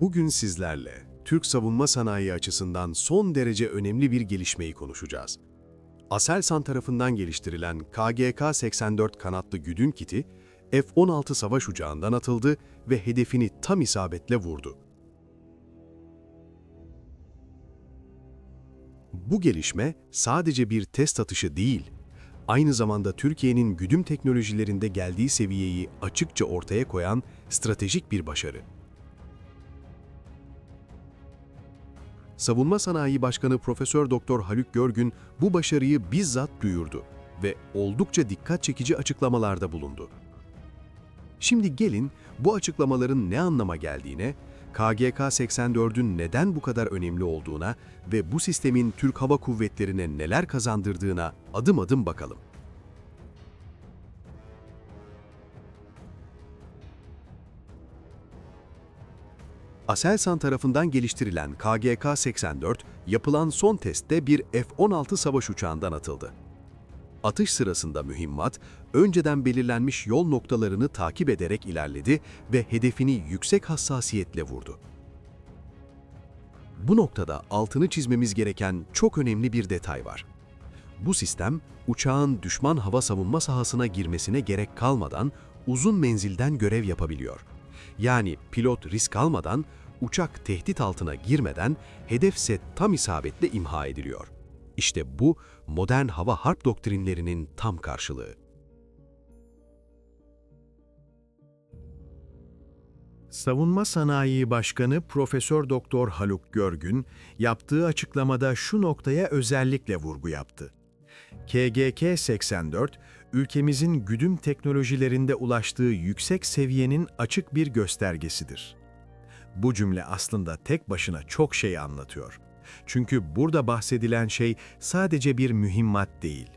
Bugün sizlerle Türk savunma sanayi açısından son derece önemli bir gelişmeyi konuşacağız. Aselsan tarafından geliştirilen KGK-84 kanatlı güdüm kiti, F-16 savaş uçağından atıldı ve hedefini tam isabetle vurdu. Bu gelişme sadece bir test atışı değil, aynı zamanda Türkiye'nin güdüm teknolojilerinde geldiği seviyeyi açıkça ortaya koyan stratejik bir başarı. Savunma Sanayi Başkanı Profesör Doktor Haluk Görgün bu başarıyı bizzat duyurdu ve oldukça dikkat çekici açıklamalarda bulundu. Şimdi gelin bu açıklamaların ne anlama geldiğine, KGK 84'ün neden bu kadar önemli olduğuna ve bu sistemin Türk Hava Kuvvetleri'ne neler kazandırdığına adım adım bakalım. Aselsan tarafından geliştirilen KGK-84, yapılan son testte bir F-16 savaş uçağından atıldı. Atış sırasında mühimmat, önceden belirlenmiş yol noktalarını takip ederek ilerledi ve hedefini yüksek hassasiyetle vurdu. Bu noktada altını çizmemiz gereken çok önemli bir detay var. Bu sistem, uçağın düşman hava savunma sahasına girmesine gerek kalmadan uzun menzilden görev yapabiliyor. Yani pilot risk almadan, uçak tehdit altına girmeden hedefse tam isabetle imha ediliyor. İşte bu modern hava harp doktrinlerinin tam karşılığı. Savunma Sanayi Başkanı Profesör Doktor Haluk Görgün yaptığı açıklamada şu noktaya özellikle vurgu yaptı. KGK 84 ülkemizin güdüm teknolojilerinde ulaştığı yüksek seviyenin açık bir göstergesidir. Bu cümle aslında tek başına çok şey anlatıyor. Çünkü burada bahsedilen şey sadece bir mühimmat değil.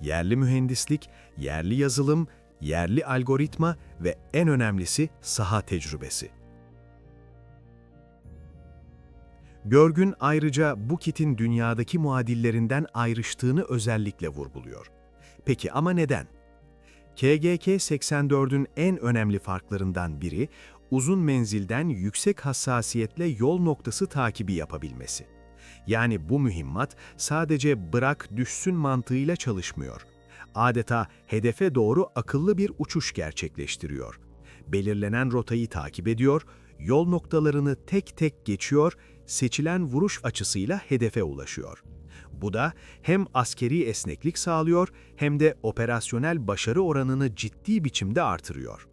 Yerli mühendislik, yerli yazılım, yerli algoritma ve en önemlisi saha tecrübesi. Görgün ayrıca bu kitin dünyadaki muadillerinden ayrıştığını özellikle vurguluyor. Peki ama neden? KGK 84'ün en önemli farklarından biri uzun menzilden yüksek hassasiyetle yol noktası takibi yapabilmesi. Yani bu mühimmat sadece bırak düşsün mantığıyla çalışmıyor. Adeta hedefe doğru akıllı bir uçuş gerçekleştiriyor. Belirlenen rotayı takip ediyor, yol noktalarını tek tek geçiyor, seçilen vuruş açısıyla hedefe ulaşıyor. Bu da hem askeri esneklik sağlıyor hem de operasyonel başarı oranını ciddi biçimde artırıyor.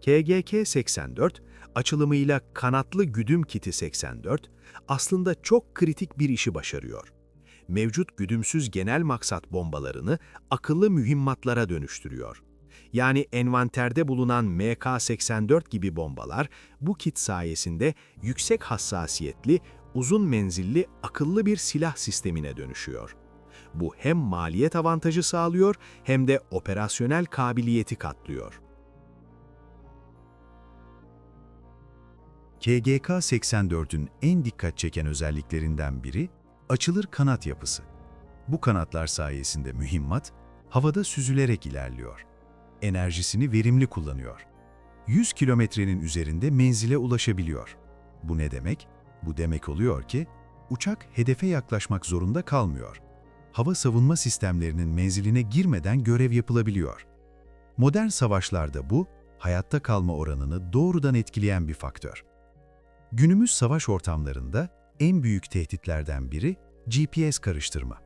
KGK 84, açılımıyla kanatlı güdüm kiti 84, aslında çok kritik bir işi başarıyor. Mevcut güdümsüz genel maksat bombalarını akıllı mühimmatlara dönüştürüyor. Yani envanterde bulunan MK-84 gibi bombalar bu kit sayesinde yüksek hassasiyetli, uzun menzilli akıllı bir silah sistemine dönüşüyor. Bu hem maliyet avantajı sağlıyor hem de operasyonel kabiliyeti katlıyor. KGK 84'ün en dikkat çeken özelliklerinden biri açılır kanat yapısı. Bu kanatlar sayesinde mühimmat havada süzülerek ilerliyor. Enerjisini verimli kullanıyor. 100 kilometrenin üzerinde menzile ulaşabiliyor. Bu ne demek? Bu demek oluyor ki uçak hedefe yaklaşmak zorunda kalmıyor. Hava savunma sistemlerinin menziline girmeden görev yapılabiliyor. Modern savaşlarda bu, hayatta kalma oranını doğrudan etkileyen bir faktör. Günümüz savaş ortamlarında en büyük tehditlerden biri GPS karıştırma.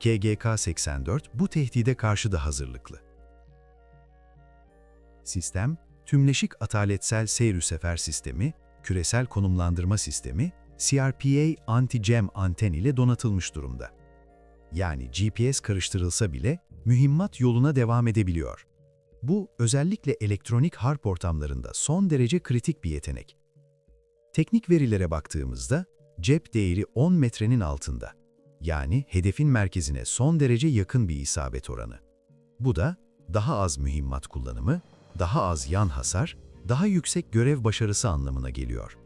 KGK-84 bu tehdide karşı da hazırlıklı. Sistem, tümleşik ataletsel seyir sefer sistemi, küresel konumlandırma sistemi, CRPA anti-jam anten ile donatılmış durumda. Yani GPS karıştırılsa bile mühimmat yoluna devam edebiliyor. Bu özellikle elektronik harp ortamlarında son derece kritik bir yetenek. Teknik verilere baktığımızda cep değeri 10 metrenin altında. Yani hedefin merkezine son derece yakın bir isabet oranı. Bu da daha az mühimmat kullanımı, daha az yan hasar, daha yüksek görev başarısı anlamına geliyor.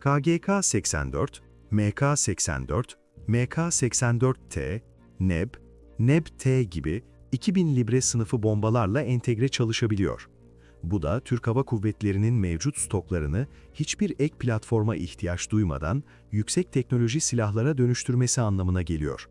KGK 84, MK 84, MK 84T, NEB, NEB-T gibi 2000 libre sınıfı bombalarla entegre çalışabiliyor. Bu da Türk Hava Kuvvetleri'nin mevcut stoklarını hiçbir ek platforma ihtiyaç duymadan yüksek teknoloji silahlara dönüştürmesi anlamına geliyor.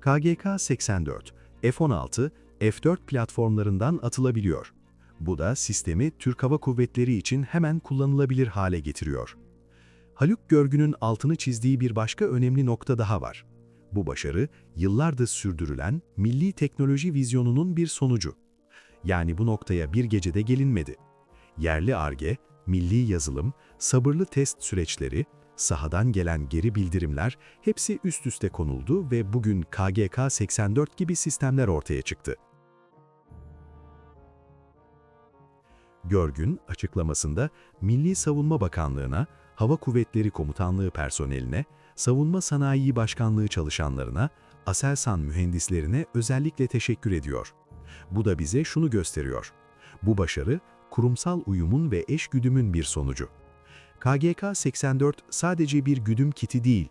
KGK-84, F-16, F-4 platformlarından atılabiliyor. Bu da sistemi Türk Hava Kuvvetleri için hemen kullanılabilir hale getiriyor. Haluk Görgün'ün altını çizdiği bir başka önemli nokta daha var. Bu başarı, yıllardır sürdürülen milli teknoloji vizyonunun bir sonucu. Yani bu noktaya bir gecede gelinmedi. Yerli ARGE, milli yazılım, sabırlı test süreçleri, sahadan gelen geri bildirimler hepsi üst üste konuldu ve bugün KGK-84 gibi sistemler ortaya çıktı. Görgün açıklamasında Milli Savunma Bakanlığı'na, Hava Kuvvetleri Komutanlığı personeline, Savunma Sanayi Başkanlığı çalışanlarına, Aselsan mühendislerine özellikle teşekkür ediyor. Bu da bize şunu gösteriyor. Bu başarı, kurumsal uyumun ve eşgüdümün bir sonucu. KGK-84 sadece bir güdüm kiti değil,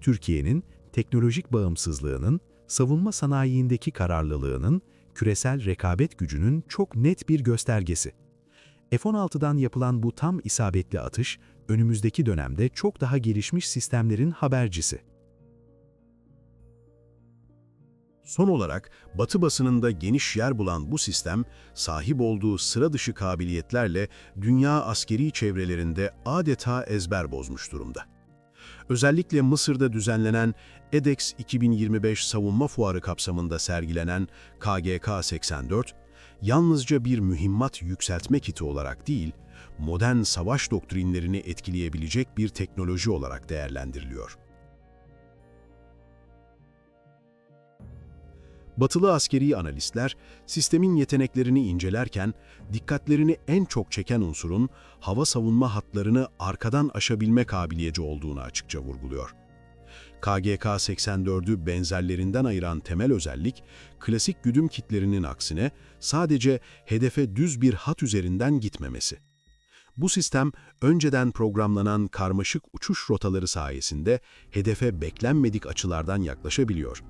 Türkiye'nin teknolojik bağımsızlığının, savunma sanayiindeki kararlılığının, küresel rekabet gücünün çok net bir göstergesi. F-16'dan yapılan bu tam isabetli atış, önümüzdeki dönemde çok daha gelişmiş sistemlerin habercisi. Son olarak Batı basınında geniş yer bulan bu sistem, sahip olduğu sıra dışı kabiliyetlerle dünya askeri çevrelerinde adeta ezber bozmuş durumda. Özellikle Mısır'da düzenlenen EDEX 2025 savunma fuarı kapsamında sergilenen KGK-84, yalnızca bir mühimmat yükseltme kiti olarak değil, modern savaş doktrinlerini etkileyebilecek bir teknoloji olarak değerlendiriliyor. Batılı askeri analistler, sistemin yeteneklerini incelerken, dikkatlerini en çok çeken unsurun hava savunma hatlarını arkadan aşabilme kabiliyeti olduğunu açıkça vurguluyor. KGK-84'ü benzerlerinden ayıran temel özellik, klasik güdüm kitlerinin aksine sadece hedefe düz bir hat üzerinden gitmemesi. Bu sistem, önceden programlanan karmaşık uçuş rotaları sayesinde hedefe beklenmedik açılardan yaklaşabiliyor.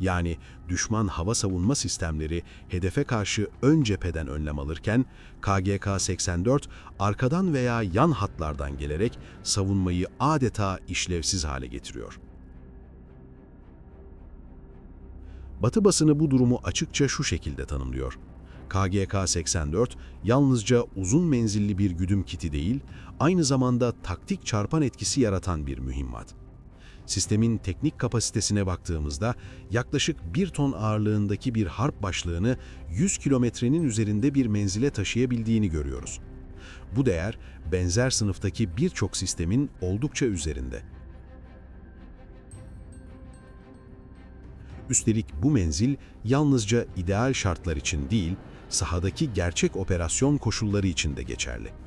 Yani düşman hava savunma sistemleri hedefe karşı ön cepheden önlem alırken, KGK-84 arkadan veya yan hatlardan gelerek savunmayı adeta işlevsiz hale getiriyor. Batı basını bu durumu açıkça şu şekilde tanımlıyor. KGK-84 yalnızca uzun menzilli bir güdüm kiti değil, aynı zamanda taktik çarpan etkisi yaratan bir mühimmat. Sistemin teknik kapasitesine baktığımızda yaklaşık 1 ton ağırlığındaki bir harp başlığını 100 kilometrenin üzerinde bir menzile taşıyabildiğini görüyoruz. Bu değer benzer sınıftaki birçok sistemin oldukça üzerinde. Üstelik bu menzil yalnızca ideal şartlar için değil, sahadaki gerçek operasyon koşulları için de geçerli.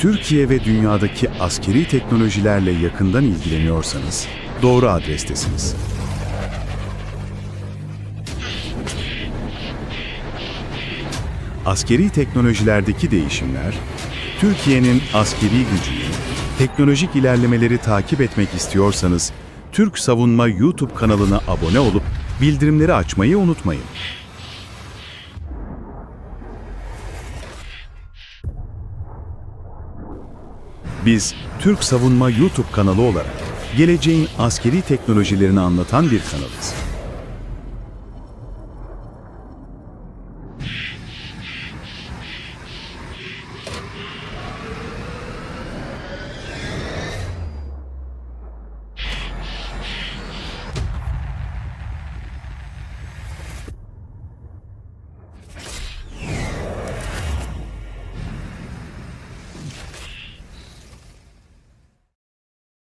Türkiye ve dünyadaki askeri teknolojilerle yakından ilgileniyorsanız doğru adrestesiniz. Askeri teknolojilerdeki değişimler, Türkiye'nin askeri gücünü, teknolojik ilerlemeleri takip etmek istiyorsanız Türk Savunma YouTube kanalına abone olup bildirimleri açmayı unutmayın. Biz Türk Savunma YouTube kanalı olarak geleceğin askeri teknolojilerini anlatan bir kanalız.